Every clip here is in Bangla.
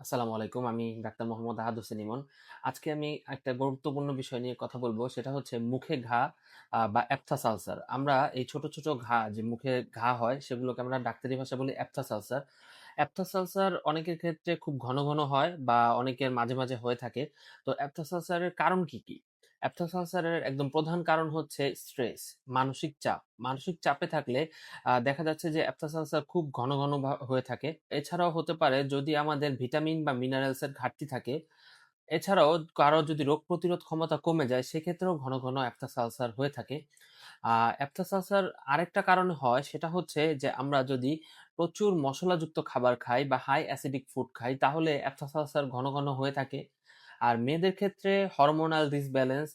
আসসালামু আলাইকুম। আমি ডাক্তার মোহাম্মদ আহাদ হোসেন ইমন। আজকে আমি একটা গুরুত্বপূর্ণ বিষয় নিয়ে কথা বলব সেটা হচ্ছে মুখে ঘা বা অ্যাপথাস আলসার। আমরা এই ছোট, ছোট ঘা যে মুখে ঘা হয় সেগুলোকে আমরা ডাক্তারি ভাষা বলি অ্যাপথাস আলসার। অ্যাপথাস আলসার অনেকের ক্ষেত্রে খুব ঘন, ঘন হয় বা অনেকের মাঝে, মাঝে হয়ে থাকে। তো অ্যাপথাস আলসারের কারণ কি, কি? অ্যাপথাস আলসারের একদম প্রধান কারণ হচ্ছে স্ট্রেস, মানসিক চাপ। মানসিক চাপে থাকলে দেখা যাচ্ছে যে অ্যাপথাস খুব ঘন, ঘন হয়ে থাকে। এছাড়াও হতে পারে যদি আমাদের ভিটামিন বা মিনারেলসের ঘাটতি থাকে। এছাড়াও কারও যদি রোগ প্রতিরোধ ক্ষমতা কমে যায় সেক্ষেত্রেও ঘন, ঘন অ্যাপথাস আলসার হয়ে থাকে। আ অ্যাপথাস আরেকটা কারণে হয় সেটা হচ্ছে যে আমরা যদি প্রচুর মশলাযুক্ত খাবার খাই বা হাই অ্যাসিডিক ফুড খাই তাহলে অ্যাপথাস আলসার ঘন, ঘন হয়ে থাকে। আর মেয়েদের ক্ষেত্রে হরমোনাল ডিসব্যালেন্স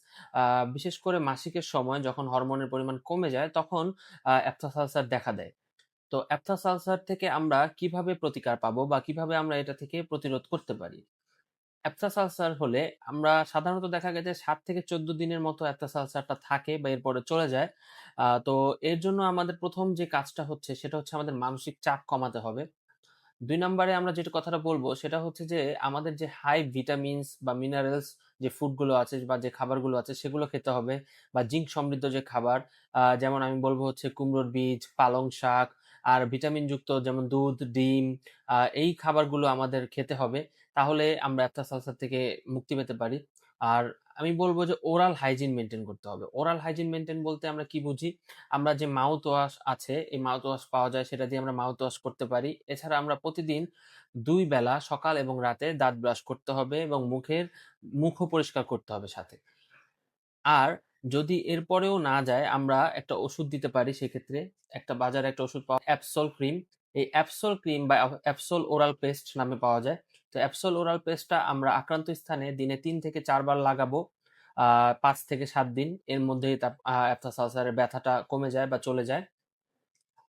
বিশেষ করে মাসিকের সময় যখন হরমোনের পরিমাণ কমে যায়, তখন, আ অ্যাপথাস আলসার দেখা দেয়। তো অ্যাপথাস আলসার থেকে আমরা কীভাবে প্রতিকার পাবো বা কীভাবে আমরা এটা থেকে প্রতিরোধ করতে পারি? অ্যাপথাস আলসার হলে আমরা সাধারণত দেখা গেছে সাত থেকে ১৪ দিনের মতো অ্যাপথাস আলসারটা থাকে বা এরপরে চলে যায়। তো এর জন্য আমাদের প্রথম যে কাজটা হচ্ছে সেটা হচ্ছে আমাদের মানসিক চাপ কমাতে হবে। ২ নম্বরে আমরা যেটা কথাটা বলব সেটা হচ্ছে যে আমাদের যে হাই ভিটামিনস বা মিনারেলস যে ফুডগুলো আছে বা যে খাবারগুলো আছে সেগুলো খেতে হবে বা জিঙ্ক সমৃদ্ধ যে খাবার যেমন আমি বলব হচ্ছে কুমড়োর বীজ, পালং শাক আর ভিটামিনযুক্ত যেমন দুধ, ডিম এই খাবারগুলো আমাদের খেতে হবে। তাহলে আমরা অ্যাপথাস আলসার থেকে মুক্তি পেতে পারি। আর আমি বলব যে ওরাল হাইজিন মেনটেন করতে হবে। ওরাল হাইজিন মেনটেন বলতে আমরা কি বুঝি? আমরা যে মাউথ ওয়াশ আছে, এই মাউথ ওয়াশ পাওয়া যায় সেটা দিয়ে আমরা মাউথ ওয়াশ করতে পারি। এছাড়া আমরা প্রতিদিন ২ বেলা সকাল এবং রাতে দাঁত ব্রাশ করতে হবে এবং মুখের মুখও পরিষ্কার করতে হবে সাথে। আর যদি এরপরেও না যায় আমরা একটা ওষুধ দিতে পারি সেক্ষেত্রে। একটা বাজারে একটা ওষুধ পাওয়া অ্যাপসোল ক্রিম। এই অ্যাপসোল ক্রিম বা অ্যাপ অ্যাপসোল ওরাল পেস্ট নামে পাওয়া যায়। তো অ্যাপসোল ওরাল পেস্টটা আমরা আক্রান্ত স্থানে দিনে তিন থেকে চারবার লাগাবো। পাঁচ থেকে সাত দিন। এর মধ্যেই অ্যাপথাস আলসারের ব্যথাটা কমে যায় বা চলে যায়।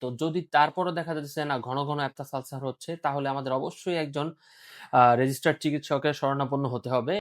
তো যদি তারপরও দেখা যাচ্ছে না ঘন, ঘন অ্যাপথাস আলসার হচ্ছে তাহলে আমাদের অবশ্যই একজন রেজিস্টার্ড চিকিৎসকের শরণাপন্ন হতে হবে।